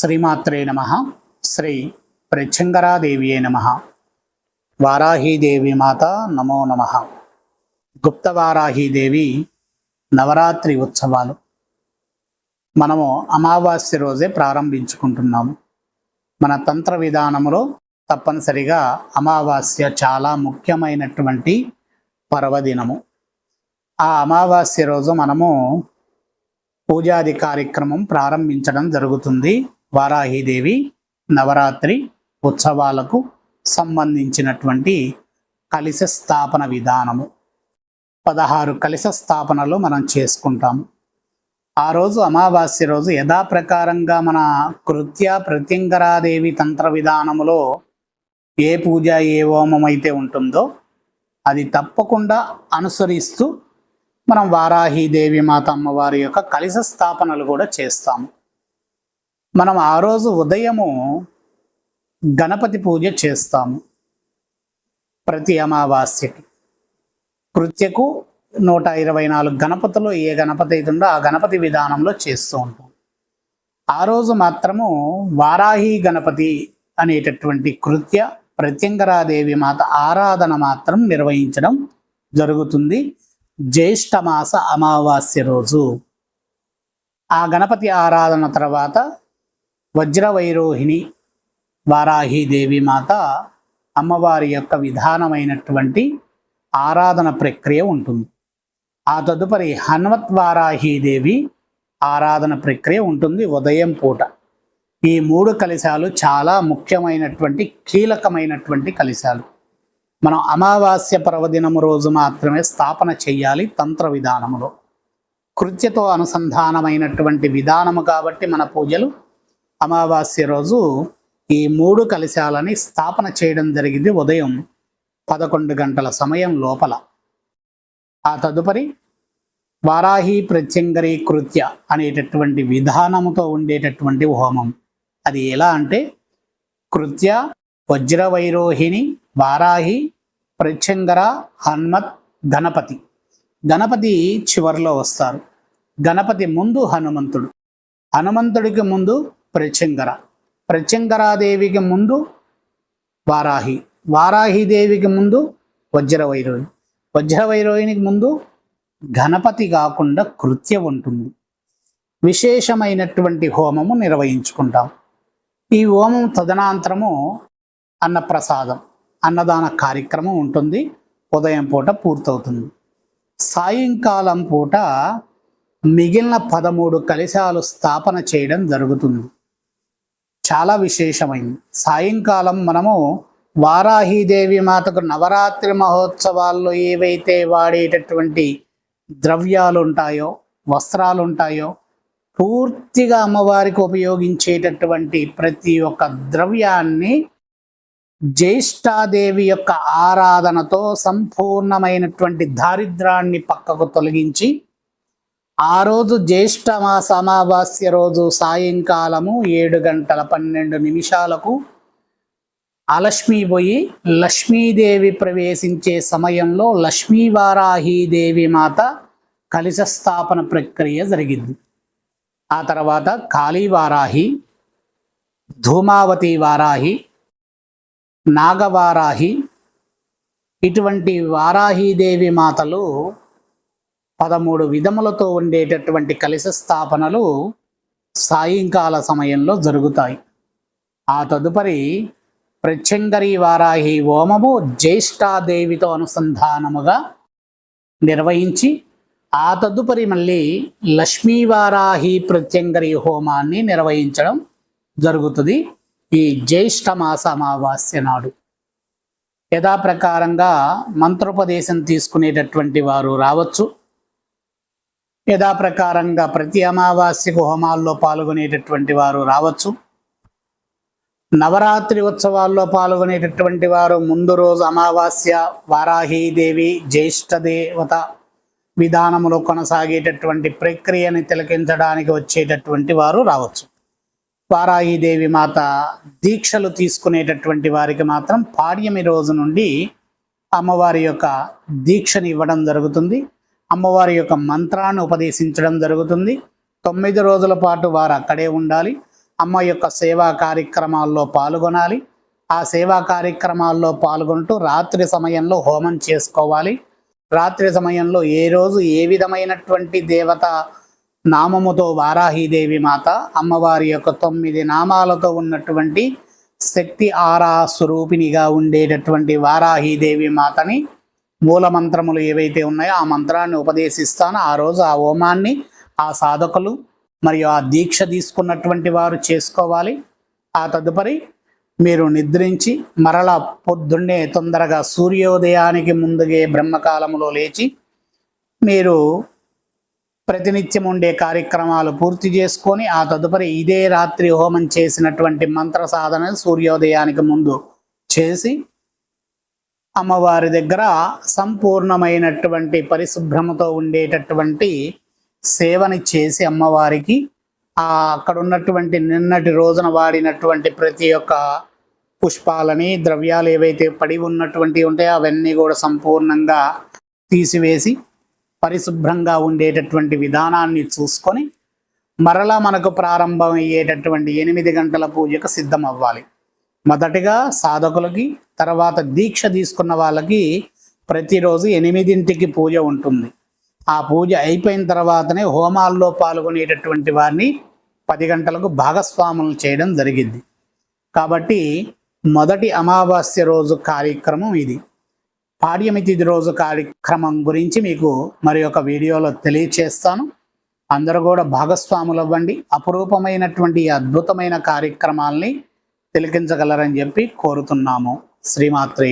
శ్రీమాత్రే నమ. శ్రీ ప్రచంగరాదేవియే నమ. వారాహీదేవి మాత నమో నమ. గుప్తవారాహీదేవి నవరాత్రి ఉత్సవాలు. మనము అమావాస్య రోజే ప్రారంభించుకుంటున్నాము. మన తంత్ర విధానంలో తప్పనిసరిగా అమావాస్య చాలా ముఖ్యమైనటువంటి పర్వదినము. ఆ అమావాస్య రోజు మనము పూజాది కార్యక్రమం ప్రారంభించడం జరుగుతుంది. వారాహీదేవి నవరాత్రి ఉత్సవాలకు సంబంధించినటువంటి కలిశ స్థాపన విధానము. పదహారు కలిశ స్థాపనలు మనం చేసుకుంటాము ఆ రోజు అమావాస్య రోజు యథాప్రకారంగా మన కృత్య ప్రత్యంగరాదేవి తంత్ర విధానములో ఏ పూజ ఏ హోమం అయితే ఉంటుందో అది తప్పకుండా అనుసరిస్తూ మనం వారాహి దేవి మాత అమ్మవారి యొక్క కలిస స్థాపనలు కూడా చేస్తాము. మనం ఆ రోజు ఉదయము గణపతి పూజ చేస్తాము ప్రతి అమావాస్యకి. కృత్యకు నూట ఇరవై నాలుగు గణపతులు ఏ గణపతి అయితే ఉందో ఆ గణపతి విధానంలో చేస్తూ ఉంటాం. ఆ రోజు మాత్రము వారాహి గణపతి అనేటటువంటి కృత్య ప్రత్యంగరాదేవి మాత ఆరాధన మాత్రం నిర్వహించడం జరుగుతుంది జ్యేష్ఠమాస అమావాస్య రోజు. ఆ గణపతి ఆరాధన తర్వాత వజ్రవైరోహిణి వారాహీదేవి మాత అమ్మవారి యొక్క విధానమైనటువంటి ఆరాధన ప్రక్రియ ఉంటుంది. ఆ తదుపరి హనుమత్ వారాహీదేవి ఆరాధన ప్రక్రియ ఉంటుంది ఉదయం పూట. ఈ మూడు కలిశాలు చాలా ముఖ్యమైనటువంటి కీలకమైనటువంటి కలిశాలు. మనం అమావాస్య పర్వదినము రోజు మాత్రమే స్థాపన చెయ్యాలి తంత్ర విధానములో. కృత్యతో అనుసంధానమైనటువంటి విధానము కాబట్టి మన పూజలు అమావాస్య రోజు ఈ మూడు కలిశాలని స్థాపన చేయడం జరిగింది ఉదయం పదకొండు గంటల సమయం లోపల. ఆ తదుపరి వారాహి ప్రత్యంగరీ కృత్య అనేటటువంటి విధానముతో ఉండేటటువంటి హోమం. అది ఎలా అంటే కృత్య వజ్రవైరోహిణి వారాహి ప్రత్యంగర హనుమత్ గణపతి. గణపతి చివరిలో వస్తారు. గణపతి ముందు హనుమంతుడు. హనుమంతుడికి ముందు ప్రత్యంగర ప్రత్యంగరాదేవికి ముందు వారాహి. వారాహిదేవికి ముందు వజ్రవైరోహి వజ్రవైరోహినికి ముందు గణపతి కాకుండా కృత్య ఉంటుంది. విశేషమైనటువంటి హోమము నిర్వహించుకుంటాం. ఈ హోమం తదనంతరము అన్నప్రసాదం అన్నదాన కార్యక్రమం ఉంటుంది. ఉదయం పూట పూర్తవుతుంది. సాయంకాలం పూట మిగిలిన పదమూడు కలశాలు స్థాపన చేయడం జరుగుతుంది. చాలా విశేషమైంది. సాయంకాలం మనము వారాహీదేవి మాతకు నవరాత్రి మహోత్సవాల్లో ఏవైతే వాడేటటువంటి ద్రవ్యాలు ఉంటాయో వస్త్రాలు ఉంటాయో పూర్తిగా అమ్మవారికి ఉపయోగించేటటువంటి ప్రతి ఒక్క ద్రవ్యాన్ని జ్యేష్ఠాదేవి యొక్క ఆరాధనతో సంపూర్ణమైనటువంటి దారిద్రాన్ని పక్కకు తొలగించి ఆ రోజు జ్యేష్ఠ మాస అమావాస్య రోజు సాయంకాలము ఏడు గంటల పన్నెండు నిమిషాలకు అలక్ష్మి పోయి లక్ష్మీదేవి ప్రవేశించే సమయంలో లక్ష్మీవారాహీదేవి మాత కలిశ స్థాపన ప్రక్రియ జరిగింది. ఆ తర్వాత కాళీవారాహి ధూమావతి వారాహి నాగవారాహి ఇటువంటి వారాహీదేవి మాతలు పదమూడు విధములతో ఉండేటటువంటి కలిశ స్థాపనలు సాయంకాల సమయంలో జరుగుతాయి. ఆ తదుపరి ప్రత్యంగరి వారాహి హోమము జ్యేష్ఠాదేవితో అనుసంధానముగా నిర్వహించి ఆ తదుపరి మళ్ళీ లక్ష్మీవారాహి ప్రత్యంగరి హోమాన్ని నిర్వహించడం జరుగుతుంది ఈ జ్యేష్ఠ మాస అమావాస్య నాడు. యథాప్రకారంగా మంత్రోపదేశం తీసుకునేటటువంటి వారు రావచ్చు. యథాప్రకారంగా ప్రతి అమావాస్యకు హోమాల్లో పాల్గొనేటటువంటి వారు రావచ్చు. నవరాత్రి ఉత్సవాల్లో పాల్గొనేటటువంటి వారు ముందు రోజు అమావాస్య వారాహీదేవి జ్యేష్ఠ దేవత విధానములో కొనసాగేటటువంటి ప్రక్రియని తిలకించడానికి వచ్చేటటువంటి వారు రావచ్చు. వారాహీదేవి మాత దీక్షలు తీసుకునేటటువంటి వారికి మాత్రం పాడ్యమి రోజు నుండి అమ్మవారి యొక్క దీక్షని ఇవ్వడం జరుగుతుంది. అమ్మవారి యొక్క మంత్రాన్ని ఉపదేశించడం జరుగుతుంది. తొమ్మిది రోజుల పాటు వారు అక్కడే ఉండాలి. అమ్మ యొక్క సేవా కార్యక్రమాల్లో పాల్గొనాలి. ఆ సేవా కార్యక్రమాల్లో పాల్గొంటూ రాత్రి సమయంలో హోమం చేసుకోవాలి. రాత్రి సమయంలో ఏ రోజు ఏ విధమైనటువంటి దేవత నామముతో వారాహీదేవి మాత అమ్మవారి యొక్క తొమ్మిది నామాలతో ఉన్నటువంటి శక్తి ఆరా స్వరూపిణిగా ఉండేటటువంటి వారాహీదేవి మాతని మూల మంత్రములు ఏవైతే ఉన్నాయో ఆ మంత్రాన్ని ఉపదేశిస్తాను. ఆ రోజు ఆ హోమాన్ని ఆ సాధకులు మరియు ఆ దీక్ష తీసుకున్నటువంటి వారు చేసుకోవాలి. ఆ తదుపరి మీరు నిద్రించి మరల పొద్దున్నే తొందరగా సూర్యోదయానికి ముందుగే బ్రహ్మకాలములో లేచి మీరు ప్రతినిత్యం ఉండే కార్యక్రమాలు పూర్తి చేసుకొని ఆ తదుపరి ఇదే రాత్రి హోమం చేసినటువంటి మంత్ర సాధన సూర్యోదయానికి ముందు చేసి అమ్మవారి దగ్గర సంపూర్ణమైనటువంటి పరిశుభ్రమతో ఉండేటటువంటి సేవని చేసి అమ్మవారికి అక్కడ ఉన్నటువంటి నిన్నటి రోజున వాడినటువంటి ప్రతి ఒక్క పుష్పాలని ద్రవ్యాలు ఏవైతే పడి ఉన్నటువంటి ఉంటాయో అవన్నీ కూడా సంపూర్ణంగా తీసివేసి పరిశుభ్రంగా ఉండేటటువంటి విధానాన్ని చూసుకొని మరలా మనకు ప్రారంభం అయ్యేటటువంటి ఎనిమిది గంటల పూజకు సిద్ధం అవ్వాలి మొదటిగా సాధకులకి తర్వాత దీక్ష తీసుకున్న వాళ్ళకి ప్రతిరోజు ఎనిమిదింటికి పూజ ఉంటుంది. ఆ పూజ అయిపోయిన తర్వాతనే హోమాల్లో పాల్గొనేటటువంటి వారిని పది గంటలకు భాగస్వాములు చేయడం జరిగింది. కాబట్టి మొదటి అమావాస్య రోజు కార్యక్రమం ఇది. పాడ్యమి తిథి రోజు కార్యక్రమం గురించి మీకు మరి ఒక వీడియోలో తెలియచేస్తాను. అందరూ కూడా భాగస్వాములు అవ్వండి అపురూపమైనటువంటి అద్భుతమైన కార్యక్రమాల్ని తిలకించగలరని చెప్పి కోరుతున్నాము. శ్రీమాత్రి